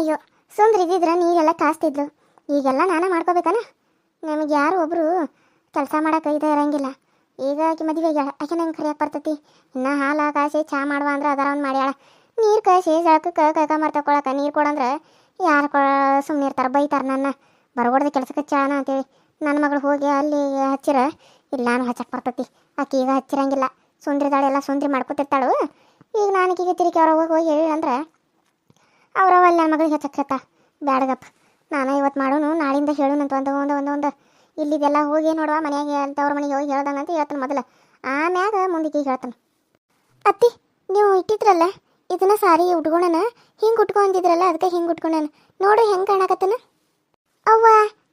ಅಯ್ಯೋ, ಸುಂದ್ರ ಇದ್ದಿದ್ರೆ ಕಾಸ್ತಿದ್ಲು. ಈಗೆಲ್ಲ ನಾನೇ ಮಾಡ್ಕೋಬೇಕನ? ನಮಗೆ ಯಾರು ಒಬ್ಬರು ಕೆಲಸ ಮಾಡಕ್ಕೆ ಇದು ಇರಂಗಿಲ್ಲ. ಈಗ ಆಕೆ ಮದುವೆ ಆಕೆ ನಂಗೆ ಕರಿಯಕ್ಕೆ ಬರ್ತೈತಿ. ಇನ್ನು ಹಾಲು, ಕಾಸಿ, ಚಾ ಮಾಡುವ ಅಂದ್ರೆ ಅದರ ಒಂದು ಮಾಡ್ಯಾಳ. ನೀರು ಕಾಸಿ ಜಳಕಕ್ಕೆ ಕೈಕ ಮಾರ್ ನೀರು ಕೊಡಂದ್ರೆ ಯಾರು ಕೊ ಸುಮ್ಮನೆ ಇರ್ತಾರೆ, ಬೈತಾರೆ ನನ್ನ. ಬರಗೊಡ್ದು ಕೆಲಸಕ್ಕೆ ಚಾಣ ಅಂತೇಳಿ. ನನ್ನ ಮಗಳು ಹೋಗಿ ಅಲ್ಲಿ ಹಚ್ಚಿರ ಇಲ್ಲ ನಾನು ಹಚ್ಚಕ್ಕೆ ಬರ್ತೈತಿ. ಆಕೆ ಈಗ ಹಚ್ಚಿರಂಗಿಲ್ಲ. ಸುಂದ್ರಿದಾಳೆಲ್ಲ ಸುಂದ್ರಿ ಮಾಡ್ಕೊತಿರ್ತಾಳು. ಈಗ ನಾನು ಈಗ ತಿರುಗಿ ಅವ್ರ ಹೋಗಿ ಹೋಗಿ ಹೇಳಿ ಅಂದ್ರೆ ಅವ್ರವ ಅಲ್ಲಿ ನನ್ನ ಮಗಳಿಗೆ ಹೆಚ್ಚಕ್ಕೆತ್ತ ಬ್ಯಾಡಗಪ್ಪ. ನಾನು ಇವತ್ತು ಮಾಡೋನು, ನಾಳಿಂದ ಹೇಳೋನಂತ ಒಂದು ಒಂದು ಒಂದು ಒಂದು. ಇಲ್ಲಿದೆಲ್ಲ ಹೋಗಿ ನೋಡುವ, ಮನೆಯಾಗೆ ಅಂತ ಅವ್ರ ಮನೆಗೆ ಹೋಗಿ ಹೇಳ್ದಂಗೆ ಅಂತ ಹೇಳ್ತಾನೆ ಮೊದಲು. ಆಮ್ಯಾಗ ಮುಂದಕ್ಕೆ ಹೇಳ್ತಾನೆ. ಅತ್ತಿ, ನೀವು ಇಟ್ಟಿದ್ರಲ್ಲ, ಇದನ್ನ ಸಾರಿ ಉಟ್ಕೊಳನ ಹಿಂಗೆ ಉಟ್ಕೊಂಡಿದ್ರಲ್ಲ ಅದಕ್ಕೆ ಹಿಂಗೆ ಉಟ್ಕೊಂಡನ? ನೋಡು ಹೆಂಗೆ ಕಾಣಕತ್ತನ? ಅವ್ವ,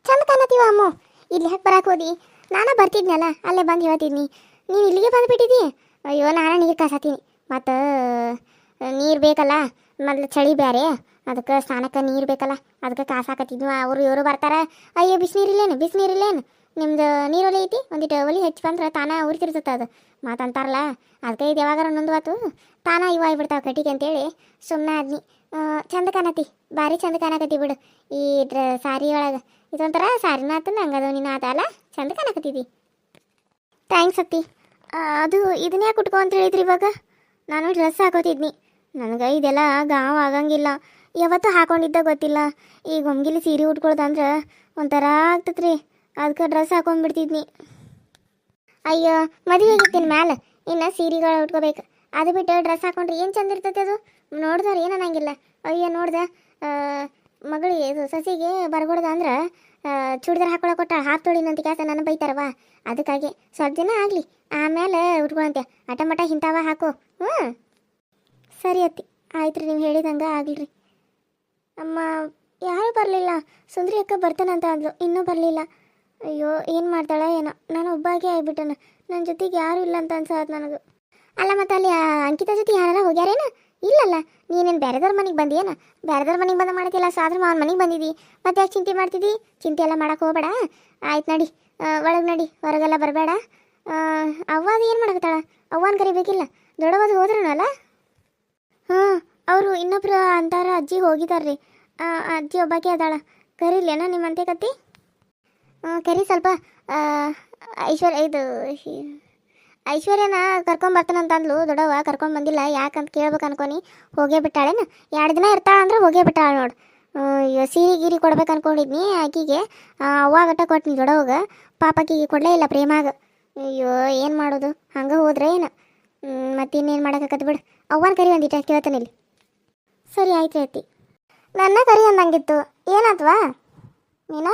ಚಂದ ಕಾಣತೀವ ಅಮ್ಮ. ಇಲ್ಲಿ ಯಾಕೆ ಬರಕ್ಕೆ ಹೋದಿ? ನಾನು ಬರ್ತಿದ್ನಲ್ಲ, ಅಲ್ಲೇ ಬಂದು ಹೇಳ್ತಿದ್ನಿ. ನೀನು ಇಲ್ಲಿಗೆ ಬಂದುಬಿಟ್ಟಿದ್ದಿ ಅಯ್ಯೋ, ನಾನು ನೀರು ಕಾಸತ್ತೀನಿ ಮತ್ತು, ನೀರು ಬೇಕಲ್ಲ? ಮೊದ್ಲು ಚಳಿ ಬೇರೆ ಅದಕ್ಕೆ ಸ್ನಾನಕ್ಕೆ ನೀರು ಬೇಕಲ್ಲ, ಅದಕ್ಕೆ ಕಾಸಾಕತ್ತಿದ್ವು ಅವರು ಇವರು ಬರ್ತಾರೆ. ಅಯ್ಯೋ, ಬಿಸಿನೀರಿಲ್ಲೇನು ಬಿಸಿನೀರಿಲ್ಲೇನು? ನಿಮ್ದು ನೀರು ಒಲಿ ಐತಿ? ಒಂದಿಟ್ಟು ಒಲಿ ಹೆಚ್ಚಿಕಂದ್ರೆ ತಾನ ಉರಿತಿರ್ತದೆ ಅದು. ಮಾತಂತಾರಲ್ಲ ಅದಕ್ಕೆ ಇದು ಯಾವಾಗಾರ ನೊಂದ್ವಾತು ತಾನ ಇವ ಆಗ್ಬಿಡ್ತಾವೆ ಕಟ್ಟಿಗೆ ಅಂತೇಳಿ ಸುಮ್ಮನೆ ಆದ್ನಿ. ಚಂದ ಕಾಣತಿ, ಭಾರಿ ಚಂದ ಕಾಣಕತ್ತಿ ಬಿಡು. ಈ ಡ್ರ, ಸಾರಿ ಒಳಗೆ. ಇದೊಂಥರ ಸಾರಿನ ಆತು ನಂಗದು ನೀನು ಅಲ್ಲ ಚಂದ ಕಾಣಕತ್ತಿದ್ದಿ ಥ್ಯಾಂಕ್ಸ್ ಅತ್ತಿ. ಅದು ಇದನ್ನೇ ಕುಟ್ಕೊ ಅಂತ ಹೇಳಿದ್ರಿ ಇವಾಗ? ನಾನು ಡ್ರೆಸ್ ಹಾಕೋತಿದ್ನಿ. ನನಗೆ ಇದೆಲ್ಲ ಗಾವ್ ಆಗಂಗಿಲ್ಲ. ಯಾವತ್ತೂ ಹಾಕೊಂಡಿದ್ದ ಗೊತ್ತಿಲ್ಲ. ಈಗ ಒಮ್ಗಿಲಿ ಸೀರೆ ಉಟ್ಕೊಳ್ದಂದ್ರೆ ಒಂಥರ ಆಗ್ತತ್ರಿ. ಅದಕ್ಕೆ ಡ್ರೆಸ್ ಹಾಕೊಂಡ್ಬಿಡ್ತಿದ್ನಿ. ಅಯ್ಯೋ, ಮದುವೆ ಆಗಿರ್ತೀನಿ ಮ್ಯಾಲೆ ಇನ್ನು ಸೀರೆಗಳು ಉಟ್ಕೋಬೇಕು. ಅದು ಬಿಟ್ಟು ಡ್ರೆಸ್ ಹಾಕೊಂಡ್ರೆ ಏನು ಚಂದ ಇರ್ತೈತೆ ಅದು? ನೋಡಿದವ್ರು ಏನು ಅನ್ನಂಗಿಲ್ಲ. ಅಯ್ಯೋ, ನೋಡ್ದೆ ಮಗಳಿಗೆ ಇದು ಸಸಿಗೆ ಬರ್ಗೊಡ್ದ ಅಂದ್ರೆ ಚೂಡಿದಾರ ಹಾಕೊಳ್ಳೋ ಕೊಟ್ಟ ಹಾಫ್ ತೊಳಿನಂತ ಕೆಲಸ ನನ್ನ ಬೈತಾರವ ಅದಕ್ಕಾಗಿ ಸ್ವಲ್ಪ ದಿನ ಆಗಲಿ. ಆಮೇಲೆ ಉಟ್ಕೊಳಂತೆ. ಅಟಮಟ ಹಿಂತಾವ ಹಾಕು. ಹ್ಞೂ ಸರಿ ಅತ್ತಿ ಆಯ್ತು ರೀ ನೀವು ಹೇಳಿದಂಗೆ ಆಗಲ್ರಿ ಅಮ್ಮ, ಯಾರು ಬರಲಿಲ್ಲ. ಸುಂದ್ರಿ ಅಕ್ಕ ಬರ್ತಾನಂತ ಅಂದ್ಲು, ಇನ್ನೂ ಬರಲಿಲ್ಲ. ಅಯ್ಯೋ, ಏನು ಮಾಡ್ತಾಳೆ ಏನೋ, ನಾನು ಒಬ್ಬಾಗೆ ಆಗ್ಬಿಟ್ಟನ. ನನ್ನ ಜೊತೆಗೆ ಯಾರೂ ಇಲ್ಲ ಅಂತ ಅನ್ಸೋದು ನನಗೆ. ಅಲ್ಲ, ಮತ್ತೆ ಅಲ್ಲಿ ಅಂಕಿತಾ ಜೊತೆ ಯಾರಲ್ಲ ಹೋಗ್ಯಾರೇನ? ಇಲ್ಲಲ್ಲ, ನೀನೇನು ಬೇರೆದವ್ರ ಮನೆಗೆ ಬಂದಿಯೇನ? ಬೇರೆದವ್ರ ಮನೆಗೆ ಬಂದ ಮಾಡ್ತಿಲ್ಲ, ಸಾದ್ರ ಮಾವನ ಮನೆಗೆ ಬಂದಿದ್ದಿ ಮತ್ತೆ ಯಾಕೆ ಚಿಂತೆ ಮಾಡ್ತಿದ್ದಿ ಚಿಂತೆ ಎಲ್ಲ ಮಾಡಕ್ಕೆ ಹೋಗಬೇಡ. ಆಯ್ತು ನಡಿ ಒಳಗೆ ನಡಿ, ಹೊರಗೆಲ್ಲ ಬರಬೇಡ. ಅವ್ವ ಅದು ಏನು ಮಾಡಕತ್ತಾಳ? ಅವ್ವನ ಕರಿಬೇಕಿಲ್ಲ. ದೊಡ್ಡವದು ಹೋದ್ರನಲ್ಲ? ಹಾಂ ಅವರು ಇನ್ನೊಬ್ರು ಅಂತಾರ ಅಜ್ಜಿ ಹೋಗಿದಾರ್ರಿ. ಅಜ್ಜಿ ಒಬ್ಬಾಕೆ ಅದಾಳ. ಕರೀಲೇನ ನಿಮ್ಮಂತೆ ಕತ್ತಿ? ಕರಿ ಸ್ವಲ್ಪ ಐಶ್ವರ್ಯ ಇದು ಐಶ್ವರ್ಯನ ಕರ್ಕೊಂಬರ್ತಾನಂತ ಅಂದ್ಲು ದೊಡ್ಡವ ಕರ್ಕೊಂಬಂದಿಲ್ಲ ಯಾಕಂತ ಕೇಳ್ಬೇಕು ಅನ್ಕೊನಿ. ಹೋಗೇ ಬಿಟ್ಟಾಳೇನ? ಎರಡು ದಿನ ಇರ್ತಾಳ ಅಂದ್ರೆ ಹೋಗೇ ಬಿಟ್ಟಾಳ ನೋಡು. ಸೀರೆ ಗೀರಿ ಕೊಡ್ಬೇಕು ಅನ್ಕೊಂಡಿದ್ನಿ ಆಕಿಗೆ. ಅವಾಗಟ್ಟ ಕೊಟ್ನಿ ದೊಡ್ಡವಾಗ. ಪಾಪ ಕೊಡಲೇ ಇಲ್ಲ ಪ್ರೇಮಾಗ. ಅಯ್ಯೋ, ಏನು ಮಾಡೋದು? ಹಂಗೆ ಹೋದ್ರೆ ಏನು ಮತ್ತಿನ್ನೇನು ಮಾಡೋಕ್ಕಾಗತ್ತೆ ಬಿಡು. ಅವ್ವನ ಕರಿ ಒಂದಿಟ್ಟು ಕೇಳ್ತಾನೆ ಇಲ್ಲಿ. ಸರಿ, ಆಯ್ತು ಹೇಳ್ತಿ. ನನ್ನ ಕರಿ ಅಂದಂಗಿತ್ತು. ಏನಾತ್ವಾ ನೀನ?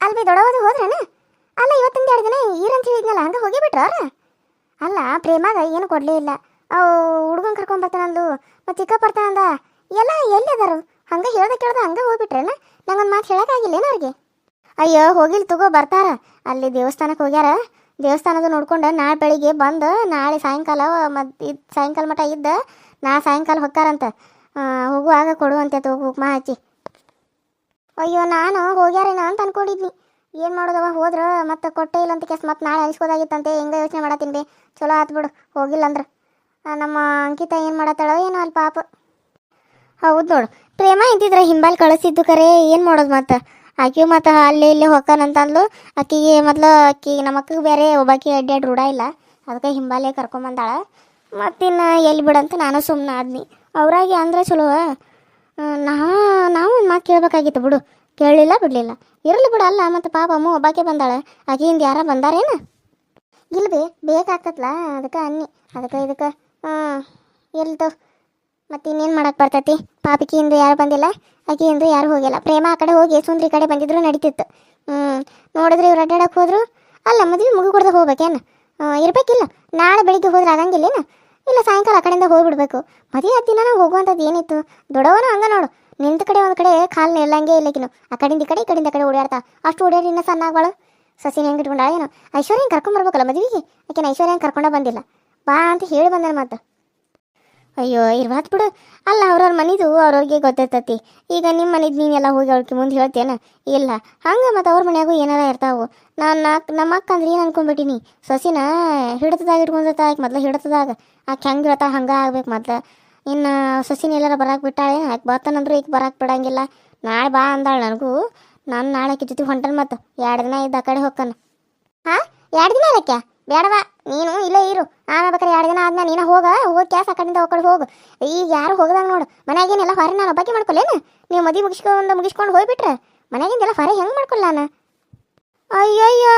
ಅಲ್ಲಿ ಬಿ ದೊಡ್ಡವದು ಹೋದ್ರೇನ? ಅಲ್ಲ, ಇವತ್ತಿಂದ ಎರಡು ದಿನ ಈರಂತ ಹೇಳಿದ್ನಲ್ಲ ಹಂಗೆ ಹೋಗಿ ಬಿಟ್ರ ಅಲ್ಲ, ಪ್ರೇಮಾಗ ಏನು ಕೊಡಲೇ ಇಲ್ಲ. ಅವು ಹುಡುಗನ್ ಕರ್ಕೊಂಡ್ ಬರ್ತಾನಂದು ಮತ್ತೆ ಚಿಕ್ಕಪ್ಪ ಬರ್ತಾನಂದ ಎಲ್ಲ ಎಲ್ಲಿ ಅದಾರು? ಹಂಗೆ ಹೇಳ್ದೆ ಕೇಳ್ದೆ ಹಂಗೆ ಹೋಗ್ಬಿಟ್ರೇನ? ನಂಗೊಂದು ಮಾತು ಹೇಳೋಕ್ಕಾಗಿಲ್ಲೇನ ಅವ್ರಿಗೆ? ಅಯ್ಯೋ, ಹೋಗಿಲ್ ತಗೋ, ಬರ್ತಾರ. ಅಲ್ಲಿ ದೇವಸ್ಥಾನಕ್ಕೆ ಹೋಗ್ಯಾರ. ದೇವಸ್ಥಾನದ ನೋಡ್ಕೊಂಡು ನಾಳೆ ಬೆಳಿಗ್ಗೆ ಬಂದು, ನಾಳೆ ಸಾಯಂಕಾಲ ಮತ್ತು ಇದು ಸಾಯಂಕಾಲ ಮಟ ಇದ್ದ, ನಾ ಸಾಯಂಕಾಲ ಹೊಕ್ಕಾರಂತ. ಹೋಗುವಾಗ ಕೊಡುವಂತೆ ಹೋಗು ಕುಕ್ಮಾ ಹಚ್ಚಿ ಅಯ್ಯೋ, ನಾನು ಹೋಗ್ಯಾರೇನ ಅಂತ ಅನ್ಕೊಂಡಿದ್ನಿ. ಏನು ಮಾಡೋದವ, ಹೋದ್ರೆ ಮತ್ತೆ ಕೊಟ್ಟೆ ಇಲ್ಲ ಅಂತ ಕೇಸ್ ಮತ್ತೆ ನಾಳೆ ಅನಿಸ್ಕೋದಾಗಿತ್ತಂತೆ ಹೆಂಗೆ ಯೋಚನೆ ಮಾಡತ್ತೀನಿ ಬಿ. ಚಲೋ ಆತು ಬಿಡು, ಹೋಗಿಲ್ಲ ಅಂದ್ರೆ. ನಮ್ಮ ಅಂಕಿತ ಏನು ಮಾಡತ್ತಾಳೋ ಏನೋ ಅಲ್ಲಿ ಪಾಪ. ಹೌದು ನೋಡು, ಪ್ರೇಮ ಇದ್ದಿದ್ರೆ ಹಿಂಬಾಲ್ ಕಳಿಸಿದ್ದು ಕರೆ, ಏನು ಮಾಡೋದು ಮತ್ತೆ? ಆಕೆ ಮತ್ತು ಅಲ್ಲಿ ಇಲ್ಲಿ ಹೊಕ್ಕಾನಂತ ಅಂದ್ಲು ಆಕಿಗೆ ಮೊದಲು ಆಕಿ ನಮ್ಮ ಅಕ್ಕಗೆ ಬೇರೆ ಒಬ್ಬಾಕಿ ಅಡ್ಡಾಡಿ ರೂಢ ಇಲ್ಲ. ಅದಕ್ಕೆ ಹಿಂಬಾಲೆ ಕರ್ಕೊಂಬಂದಾಳ ಮತ್ತಿನ್ನು ಎಲ್ಲಿ ಬಿಡಂತ ನಾನು ಸುಮ್ಮನೆ ಆದ್ನಿ. ಅವ್ರಾಗಿ ಅಂದ್ರೆ ಚಲೋ. ನಾವು ನಾವು ಒಂದು ಮಾತು ಕೇಳಬೇಕಾಗಿತ್ತು ಬಿಡು. ಕೇಳಲಿಲ್ಲ ಬಿಡಲಿಲ್ಲ. ಇರಲಿ ಬಿಡು ಅಲ್ಲ, ಮತ್ತು ಪಾಪ ಅಮ್ಮ ಒಬ್ಬಾಕೆ ಬಂದಾಳೆ. ಆಕೆಯಿಂದ ಯಾರ ಬಂದಾರೇನು? ಇಲ್ಲ ಬೇ ಬೇಕಾಗ್ತತ್ಲ? ಅದಕ್ಕೆ ಅನ್ನಿ. ಅದಕ್ಕೆ ಇದಕ್ಕೆ ಹಾಂ ಇರ್ಲ್ತು ಮತ್ತೆ ಇನ್ನೇನು ಮಾಡಕ್ಕೆ ಬರ್ತೈತಿ? ಇಂದು ಯಾರು ಬಂದಿಲ್ಲ ಆಕೆಯಿಂದ ಯಾರು ಹೋಗಿಲ್ಲ. ಪ್ರೇಮ ಆ ಕಡೆ ಹೋಗಿ ಸುಂದ್ರಿ ಕಡೆ ಬಂದಿದ್ರು ನಡೀತಿತ್ತು. ಹ್ಞೂ ನೋಡಿದ್ರೆ ಇವ್ರು ಅಡ್ಡಾಡಕ್ಕೆ ಹೋದ್ರು? ಅಲ್ಲ, ಮದುವೆ ಮುಗಿ ಕೊಡ್ದೆ ಹೋಗ್ಬೇಕೇನು ಇರ್ಬೇಕಿಲ್ಲ. ನಾಳೆ ಬೆಳಿಗ್ಗೆ ಹೋದ್ರೆ ಆಗಂಗಿಲ್ಲೇನು ಇಲ್ಲ, ಸಾಯಂಕಾಲ ಆ ಕಡೆಯಿಂದ ಹೋಗ್ಬಿಡ್ಬೇಕು. ಮದುವೆ ಆ ದಿನ ಹೋಗುವಂಥದ್ದು ಏನಿತ್ತು? ದೊಡ್ಡವನು ಹಂಗ ನೋಡು. ನಿಂತ ಕಡೆ ಒಂದು ಕಡೆ ಕಾಲು ನಿಲ್ಲಂಗೆ ಇಲ್ಲಕಿನು ಆ ಕಡೆಯಿಂದ ಕಡೆ, ಈ ಕಡೆಯಿಂದ ಕಡೆ ಓಡಾಡ್ತಾ ಅಷ್ಟು ಓಡಾಡಿ ಇನ್ನೂ ಸಣ್ಣ ಆಗ್ಬಾಳು. ಸಸಿನ ಹೆಂಗೆ ಏನು? ಐಶ್ವರ್ಯ ಐಶ್ವರ್ಯನ್ ಕರ್ಕೊಂಬರ್ಬೇಕಲ್ಲ ಮದುವೆಗೆ? ಆಕೆನ ಐಶ್ವರ್ಯನ್ ಕರ್ಕೊಂಡ ಬಂದಿಲ್ಲ. ಬಾ ಅಂತ ಹೇಳಿ ಬಂದನ ಮತ್ತೆ. ಅಯ್ಯೋ ಇರ್ಬಾತ್ ಬಿಡು. ಅಲ್ಲ, ಅವ್ರವ್ರ ಮನಿದು ಅವ್ರವ್ರಿಗೆ ಗೊತ್ತಿರ್ತತಿ. ಈಗ ನಿಮ್ಮ ಮನಿದು ನೀನೆಲ್ಲ ಹೋಗಿ ಅವ್ರಿಗೆ ಮುಂದೆ ಹೇಳ್ತೇನ? ಇಲ್ಲ. ಹಂಗೆ ಮತ್ತು ಅವ್ರ ಮನ್ಯಾಗೂ ಏನಾರ ಇರ್ತಾವು. ನಾನು ನಮ್ಮ ಅಕ್ಕ ಅಂದ್ರೆ ಏನು ಅನ್ಕೊಂಡ್ಬಿಟ್ಟಿನಿ ಸೊಸಿನ ಹಿಡಿತದಾಗ ಇಟ್ಕೊಂಡಿರ್ತಾ, ಆಕೆ ಮೊದ್ಲು ಹಿಡಿತದಾಗ. ಆಕೆ ಹೆಂಗೆ ಹೇಳ್ತಾ ಹಂಗೆ ಆಗ್ಬೇಕು ಮೊದ್ಲು. ಇನ್ನು ಸೊಸಿನ ಎಲ್ಲಾರ ಬರಕ್ಕೆ ಬಿಟ್ಟಾಳೆ. ಆಕೆ ಬರ್ತಾನಂದ್ರು ಈಗ ಬರಾಕ್ ಬಿಡಂಗಿಲ್ಲ. ನಾಳೆ ಬಾ ಅಂದಾಳೆ ನನಗೂ. ನಾನು ನಾಳೆ ಜೊತೆ ಹೊಂಟನ್ ಮತ್ತು ಎರಡು ದಿನ ಇದ್ದ ಆ ಕಡೆ ಹೋಗ್ತಾನೆ. ಹಾಂ ಎರಡು ದಿನ ಅದಕ್ಕೆ ಬೇಡವಾ, ನೀನು ಇಲ್ಲೇ ಇರು. ಬೇಕಾರೆ ಎರಡು ದಿನ ಆದ್ಮೇಲೆ ನೀನು ಹೋಗ, ಹೋಗಿ ಕ್ಯಾಸ್ ಆ ಹೋಗಿ ಹೋಗು. ಈಗ ಯಾರು ಹೋಗದಾಗ ನೋಡು. ಮನೆಯಾಗೇನೆಲ್ಲ ಹೊರ ನಾನು ಒಬ್ಬಕ್ಕೆ ಮಾಡ್ಕೊಲ್ಲೇನು ನೀವು ಮದಿ ಮುಗಿಸ್ಕೊಂಡು ಮುಗಿಸ್ಕೊಂಡು ಹೋಗ್ಬಿಟ್ರೆ? ಮನ್ಯಾಗಿಂದೆಲ್ಲ ಹೊರ ಹೆಂಗೆ ಮಾಡ್ಕೊಳ್ಳಾನ ನಾನು? ಅಯ್ಯಯ್ಯ,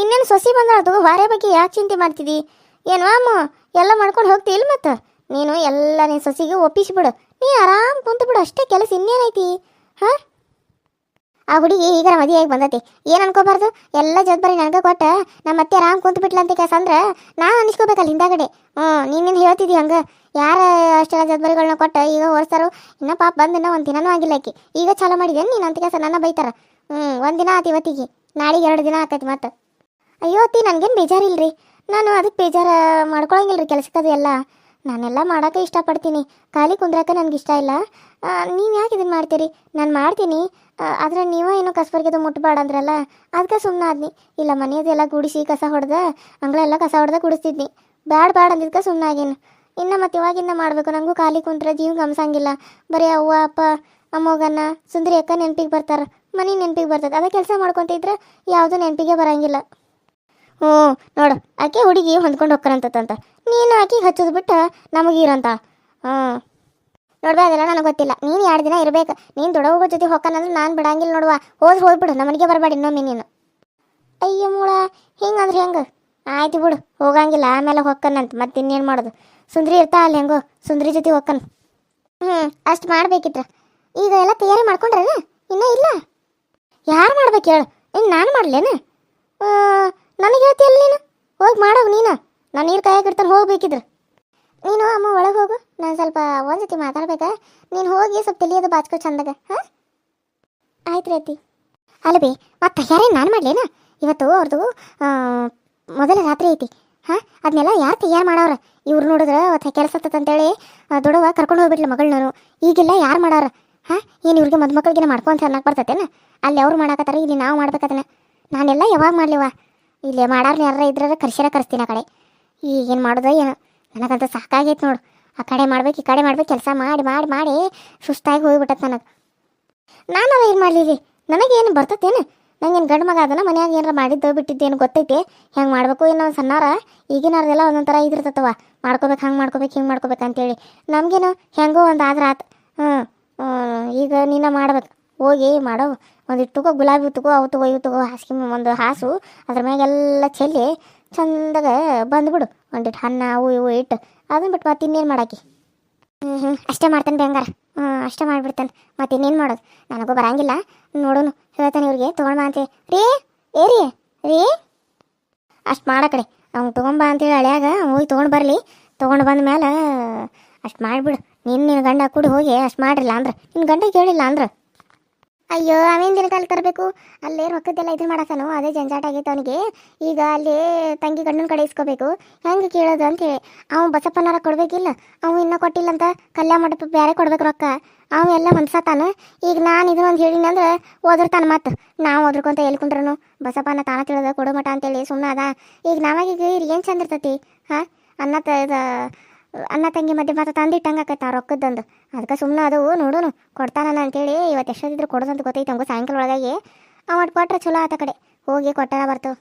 ಇನ್ನೇನು ಸೊಸಿ ಬಂದಳದು ಹೊರೆ ಬಗ್ಗೆ ಯಾಕೆ ಚಿಂತೆ ಮಾಡ್ತಿದ್ದಿ ಏನು ಅಮ್ಮ, ಎಲ್ಲ ಮಾಡ್ಕೊಂಡು ಹೋಗ್ತಿ ಇಲ್ಲ ಮತ್ತೆ ನೀನು ಎಲ್ಲ ನಿನ್ನ ಸೊಸಿಗೆ ಒಪ್ಪಿಸಿಬಿಡು. ನೀ ಆರಾಮ್ ಕುಂತು ಬಿಡು ಅಷ್ಟೇ ಕೆಲಸ ಇನ್ನೇನೈತಿ? ಹಾಂ? ಆ ಹುಡುಗಿ ಈಗ ಮದುವೆಯಾಗಿ ಬಂದತಿ. ಏನು ಅನ್ಕೋಬಾರ್ದು? ಎಲ್ಲ ಜವಾಬ್ದಾರಿ ನನಗೆ ಕೊಟ್ಟ. ನಮ್ಮ ಅತ್ತೆ ಆರಾಮ್ ಕುಂತು ಬಿಟ್ಲಂತ ಕಸಂದ್ರ ನಾನು ಅನಿಸ್ಕೋಬೇಕಲ್ಲ ಹಿಂದಾಗಡೆ. ಹ್ಞೂ ನೀನೇನು ಹೇಳ್ತಿದ್ದಿ ಹಂಗೆ? ಯಾರ ಅಷ್ಟೆಲ್ಲ ಜವಾಬ್ದಾರಿಗಳನ್ನ ಕೊಟ್ಟ? ಈಗ ಹೊರ್ಸಾರು ಇನ್ನ ಪಾಪ ಬಂದಿನ ಒಂದ್ ದಿನನೂ ಆಗಿಲ್ಲ ಆಕಿ. ಈಗ ಚಾಲೂ ಮಾಡಿದೇನು ನೀನು? ಅಂತ ನನ್ನ ಬೈತಾರ. ಹ್ಞೂ ಒಂದು ದಿನ ಆತು ಇವತ್ತಿಗೆ. ನಾಳೆಗೆ ಎರಡು ದಿನ ಆಕೈತಿ ಮತ್ತೆ ಅಯ್ಯೋ ಅತ್ತಿ, ನನಗೇನು ಬೇಜಾರಿಲ್ರಿ? ನಾನು ಅದಕ್ಕೆ ಬೇಜಾರ ಮಾಡ್ಕೊಳಂಗಿಲ್ರಿ ಕೆಲಸಕ್ಕದು ಎಲ್ಲ. ನಾನೆಲ್ಲ ಮಾಡೋಕೆ ಇಷ್ಟಪಡ್ತೀನಿ. ಖಾಲಿ ಕುಂದ್ರಕ್ಕೆ ನನಗೆ ಇಷ್ಟ ಇಲ್ಲ ನೀವು ಯಾಕೆ ಇದನ್ನು ಮಾಡ್ತೀರಿ? ನಾನು ಮಾಡ್ತೀನಿ. ಆದರೆ ನೀವೇ ಏನು ಕಸ್ಬರ್ಗೆದು ಮುಟ್ಬಾಡ ಅಂದ್ರಲ್ಲ ಅದಕ್ಕೆ ಸುಮ್ಮನೆ ಆದ್ನಿ. ಇಲ್ಲ, ಮನೆಯದೆಲ್ಲ ಗುಡಿಸಿ ಕಸ ಹೊಡೆದ ಅಂಗಳೆಲ್ಲ ಕಸ ಹೊಡೆದ ಗುಡಿಸ್ತಿದ್ನಿ. ಬ್ಯಾಡ ಬ್ಯಾಡ ಅಂದಿದ್ಕೆ ಸುಮ್ಮನೆ ಆಗೇನು. ಇನ್ನು ಮತ್ತೆ ಇವಾಗಿಂದ ಮಾಡಬೇಕು. ನನಗೂ ಖಾಲಿ ಕುಂತ್ರೆ ಜೀವ ಗಮಸಂಗಿಲ್ಲ. ಬರೀ ಅವ್ವ, ಅಪ್ಪ ಅಮ್ಮಗನ್ನ ಸುಂದರಿ ಅಕ್ಕ ನೆನಪಿಗೆ ಬರ್ತಾರೆ. ಮನೆ ನೆನಪಿಗೆ ಬರ್ತದೆ ಅದೇ ಕೆಲಸ ಮಾಡ್ಕೊತಿದ್ರೆ ಯಾವುದೂ ನೆನಪಿಗೆ ಬರಂಗಿಲ್ಲ. ಹ್ಞೂ, ನೋಡು, ಆಕೆ ಹುಡುಗಿ ಹೊಂದ್ಕೊಂಡು ಹೋಗ್ಕರಂತಂತ. ನೀನು ಆಕೆ ಹಚ್ಚೋದು ಬಿಟ್ಟು ನಮಗಿರಂತ ಹ್ಞೂ. ನೋಡ್ಬಾ, ಅದೆಲ್ಲ ನನಗೆ ಗೊತ್ತಿಲ್ಲ. ನೀನು ಎರಡು ದಿನ ಇರಬೇಕು. ನೀನು ದೊಡ್ಡವ್ರ ಜೊತೆ ಹೋಗ್ಕನಂದ್ರೆ ನಾನು ಬಿಡಂಗಿಲ್ಲ ನೋಡುವ. ಹೋದ್ ಹೋಗ್ಬಿಡು ನಮಗೆ ಬರಬೇಡಿ ಇನ್ನೊಮ್ಮೆ ನೀನು. ಅಯ್ಯ ಮೂಳ, ಹಿಂಗಂದ್ರೆ ಹೆಂಗೆ? ಆಯ್ತು ಬಿಡು, ಹೋಗಂಗಿಲ್ಲ. ಆಮೇಲೆ ಹೊಕ್ಕನಂತ, ಮತ್ತೆ ಇನ್ನೇನು ಮಾಡೋದು? ಸುಂದ್ರಿ ಇರ್ತಾ ಅಲ್ಲಿ ಹೆಂಗೋ, ಸುಂದ್ರಿ ಜೊತೆ ಹೊಕ್ಕನ್. ಹ್ಞೂ ಅಷ್ಟು ಮಾಡಬೇಕಿತ್ರ. ಈಗ ಎಲ್ಲ ತಯಾರಿ ಮಾಡ್ಕೊಂಡ್ರೇನ? ಇನ್ನೂ ಇಲ್ಲ? ಯಾರು ಮಾಡ್ಬೇಕು ಹೇಳು? ಇನ್ನು ನಾನು ಮಾಡ್ಲೇನು? ನನಗೆ ಹೇಳ್ತೀಯಲ್ಲ ನೀನು? ಹೋಗಿ ಮಾಡೋ ನೀನು. ನಾನು ನೀರು ಕಾಯಕ್ಕೆ ಇಡ್ತಾನೆ ಹೋಗ್ಬೇಕಿದ್ರು. ನೀನು ಅಮ್ಮ ಒಳಗೆ ಹೋಗು. ನಾನು ಸ್ವಲ್ಪ ಒಂದು ಸತಿ ಮಾತಾಡ್ಬೇಕಾ? ನೀನು ಹೋಗಿ ಸ್ವಲ್ಪ ತಿಳಿಯೋದು ಬಾಚ್ಕೋ ಚಂದಾಗ, ಹಾಂ? ಆಯ್ತು ರೀತಿ ಅಲ್ಲ ಬಿ, ಮತ್ತೆ ತಯಾರಿ ನಾನು ಮಾಡ್ಲೇನ? ಇವತ್ತು ಅವ್ರದ್ದು ಮೊದಲ ರಾತ್ರಿ ಐತಿ, ಹಾಂ? ಅದನ್ನೆಲ್ಲ ಯಾರು ತಯಾರು ಮಾಡವ್ರ? ಇವ್ರು ನೋಡಿದ್ರೆ ಅವತ್ತು ಕೆಲಸ ಅಂತೇಳಿ ದೊಡವ ಕರ್ಕೊಂಡು ಹೋಗ್ಬಿಟ್ಲ ಮಗಳನ್ನೂ ಈಗೆಲ್ಲ ಯಾರು ಮಾಡಾರ ಹಾಂ? ಏನು ಇವ್ರಿಗೆ ಮದುಮಕ್ಳಿಗೆ ಮಾಡ್ಕೊಂತ ಅನ್ನಕ್ಕೆ ಬರ್ತೈತೇನ? ಅಲ್ಲಿ ಅವ್ರು ಮಾಡಾಕತ್ತಾರ, ಇಲ್ಲಿ ನಾವು ಮಾಡ್ಬೇಕದನ್ನ ನಾನೆಲ್ಲ ಯಾವಾಗ ಮಾಡ್ಲಿವ ಇಲ್ಲಿ ಮಾಡೋರು ಯಾರ ಇದ್ರೆ ಕರ್ಸಿರ ಕರೆಸ್ತೀನಿ ಆ ಕಡೆ. ಈಗೇನು ಮಾಡೋದು ಏನೋ? ನನಗಂತೂ ಸಾಕಾಗೈತೆ ನೋಡು. ಆ ಕಡೆ ಮಾಡ್ಬೇಕು, ಈ ಕಡೆ ಮಾಡ್ಬೇಕು, ಕೆಲಸ ಮಾಡಿ ಮಾಡಿ ಮಾಡಿ ಸುಸ್ತಾಗಿ ಹೋಗ್ಬಿಟ್ಟತ್ ನನಗೆ. ನಾನು ಏನು ಮಾಡಲಿ ನನಗೇನು ಬರ್ತೈತೇನು? ನಂಗೇನು ಗಂಡು ಮಗ ಅದನ್ನ ಮನ್ಯಾಗ ಏನಾರ ಮಾಡಿದ್ದು, ಬಿಟ್ಟಿದ್ದೇನು ಗೊತ್ತೈತಿ? ಹೆಂಗೆ ಮಾಡಬೇಕು ಏನೋ ಸಣ್ಣಾರ? ಈಗಿನವ್ರದೆಲ್ಲ ಒಂದೊಂದು ಥರ ಇದಿರ್ತತವ. ಮಾಡ್ಕೋಬೇಕು, ಹಂಗೆ ಮಾಡ್ಕೋಬೇಕು, ಹಿಂಗೆ ಮಾಡ್ಕೋಬೇಕು ಅಂತೇಳಿ. ನಮಗೇನು ಹೆಂಗೋ ಒಂದು ಆದ್ರೆ ಆತು. ಹ್ಞೂ ಈಗ ನೀನು ಮಾಡ್ಬೇಕು. ಹೋಗಿ ಮಾಡೋ. ಒಂದು ಇಟ್ಟುಕೋ ಗುಲಾಬಿ ತಗೋ, ಅವು ತಗೋ, ಇವು ಹಾಸಿಗೆ, ಒಂದು ಹಾಸು, ಅದ್ರ ಮ್ಯಾಗೆಲ್ಲ ಚೆಲ್ಲಿ ಚಂದಾಗ ಬಂದ್ಬಿಡು. ಒಂದಿಟ್ಟು ಹಣ್ಣ ಅವು ಇವು ಇಟ್ಟು ಅದನ್ನ ಬಿಟ್ಟು ಮತ್ತೆ ಇನ್ನೇನು ಮಾಡಾಕಿ? ಹ್ಞೂ ಹ್ಞೂ ಅಷ್ಟೇ ಮಾಡ್ತಾನೆ ಬೆಂಗಾರ ಹ್ಞೂ ಅಷ್ಟೇ ಮಾಡಿಬಿಡ್ತಾನೆ. ಮತ್ತೆ ಇನ್ನೇನು ಮಾಡೋದು? ನನಗೂ ಬರಂಗಿಲ್ಲ. ನೋಡೋನು, ಹೇಳ್ತಾನೆ ಇವ್ರಿಗೆ ತೊಗೊಂಡ್ಬಾ ಅಂತೇಳಿ ರೀ ಏ ರೀ. ರೀ ಅಷ್ಟು ಮಾಡೋ ಕಡೆ. ಅವ್ನು ತೊಗೊಂಬ ಅಂತೇಳಿ ಹಳ್ಯಾಗ ಹೋಗಿ ತೊಗೊಂಡು ಬರಲಿ. ತೊಗೊಂಡು ಬಂದ ಮೇಲೆ ಅಷ್ಟು ಮಾಡಿಬಿಡು. ನಿನ್ನ ನಿನ್ನ ಗಂಡ ಕೂಡ ಹೋಗಿ, ಅಷ್ಟು ಮಾಡಿರಲ್ಲ ಅಂದ್ರೆ? ನಿನ್ನ ಗಂಡ ಕೇಳಿಲ್ಲ ಅಂದ್ರೆ? ಅಯ್ಯೋ, ಅವೇನು ದಿನಕಾಲ ತರಬೇಕು? ಅಲ್ಲೇ ರೊಕ್ಕದ್ದೆಲ್ಲ ಇದು ಮಾಡಕನು, ಅದೇ ಜಂಜಾಟ ಆಗೈತೆ ಅವನಿಗೆ. ಈಗ ಅಲ್ಲಿ ತಂಗಿ ಗಂಡನ ಕಡೆ ಇಸ್ಕೋಬೇಕು. ಹೆಂಗೆ ಕೇಳೋದು ಅಂತೇಳಿ ಅವ್ನು ಬಸಪ್ಪನಾರ ಕೊಡಬೇಕಿಲ್ಲ. ಅವ ಇನ್ನೂ ಕೊಟ್ಟಿಲ್ಲ ಅಂತ ಕಲ್ಯಾಣ ಮಂಟಪ ಬೇರೆ ಕೊಡ್ಬೇಕು ರೊಕ್ಕ. ಅವ ಎಲ್ಲ ಹೊಂದ್ಸತಾನ ಈಗ ನಾನು ಇದನ್ನ ಒಂದು ಹೇಳಿನಿ ಅಂದ್ರೆ ಓದಿರ್ತಾನ ಮತ್ತೆ ನಾವು ಓದ್ರಕೊಂತ ಎಲ್ಲಿ ಕುಂದ್ರನು? ಬಸಪ್ಪನ ತಾನ ತಿಳಿದ ಕೊಡು ಮಠ ಅಂತೇಳಿ ಸುಮ್ಮನೆ ಅದ. ಈಗ ನಾವಾಗಿ ಏನು ಚಂದ ಇರ್ತೈತಿ? ಹಾಂ? ಅನ್ನ ತ ಅನ್ನ ತಂಗಿ ಮಧ್ಯೆ ಮಾತ್ರ ತಂದಿಟ್ಟಂಗೆ ಆಕೈತೆ ಆ ರೊಕ್ಕದಂದು. ಅದಕ್ಕೆ ಸುಮ್ಮನೆ ಅದು ನೋಡೋನು, ಕೊಡ್ತಾನ ಅಂತೇಳಿ ಇವತ್ತು ಎಷ್ಟೊತ್ತಿದ್ರು ಕೊಡೋದಂತ ಗೊತ್ತೈತೆ ಹಂಗೂ ಸಾಯಂಕಾಲ ಒಳಗಾಗಿ. ಅವಟ್ಟು ಕೊಟ್ಟರೆ ಚಲೋ ಆತ ಕಡೆ. ಹೋಗಿ ಕೊಟ್ಟಾರ ಬರ್ತವೆ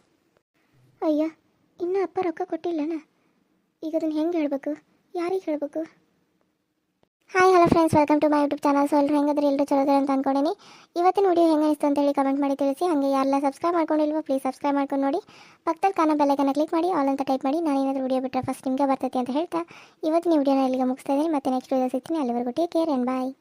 ಅಯ್ಯ, ಇನ್ನೂ ಅಪ್ಪ ರೊಕ್ಕ ಕೊಟ್ಟಿಲ್ಲನ? ಈಗ ಅದನ್ನು ಹೆಂಗೆ ಹೇಳಬೇಕು? ಯಾರಿಗೆ ಹೇಳಬೇಕು? Hi hello friends welcome to my YouTube channel so ಎಲ್ಲರೂ ಹೆಂಗಾದ್ರೆ? ಎಲ್ಲರೂ ಚಲೋ ಅಂತ ಅನ್ಕೊಂಡಿನಿ. ಇವತ್ತಿನ ವಿಡಿಯೋ ಹೆಂಗೆ ಅನಿಸ್ತು ಅಂತೇಳಿ ಕಮೆಂಟ್ ಮಾಡಿ ತಿಳಿಸಿ. ಹಾಗೆ ಯಾರೆಲ್ಲ ಸಬ್ಸ್ಕ್ರೈಬ್ ಮಾಡ್ಕೊಂಡಿಲ್ವೋ ಪ್ಲೀಸ್ ಸಬ್ಸ್ಕ್ರೈಬ್ ಮಾಡ್ಕೊಂಡು ನೋಡಿ. ಪಕ್ಕದಲ್ಲಿ ಕಾಣೋ ಬೆಲ್ಲೈಕನ್ನ ಕ್ಲಿಕ್ ಮಾಡಿ ಆಲ್ ಅಂತ ಟೈಪ್ ಮಾಡಿ. ನಾನು ಏನಾದರೂ ವಿಡಿಯೋ ಬಿಟ್ಟರೆ ಫಸ್ಟ್ ನಿಮಗೆ ಬರ್ತೈತೆ ಅಂತ ಹೇಳ್ತಾ. ಇವತ್ತಿನ ವಿಡಿಯೋನ ಇಲ್ಲಿಗೆ ಮುಗಿಸ್ತಾ ಮತ್ತೆ ನೆಕ್ಸ್ಟ್ ವಿಡಿಯೋ ಸಿಗ್ತೀನಿ. ಅಲ್ಲಿವರೆಗೂ ಟೇಕ್ ಕೇರ್ ಆ್ಯಂಡ್ ಬಾಯ್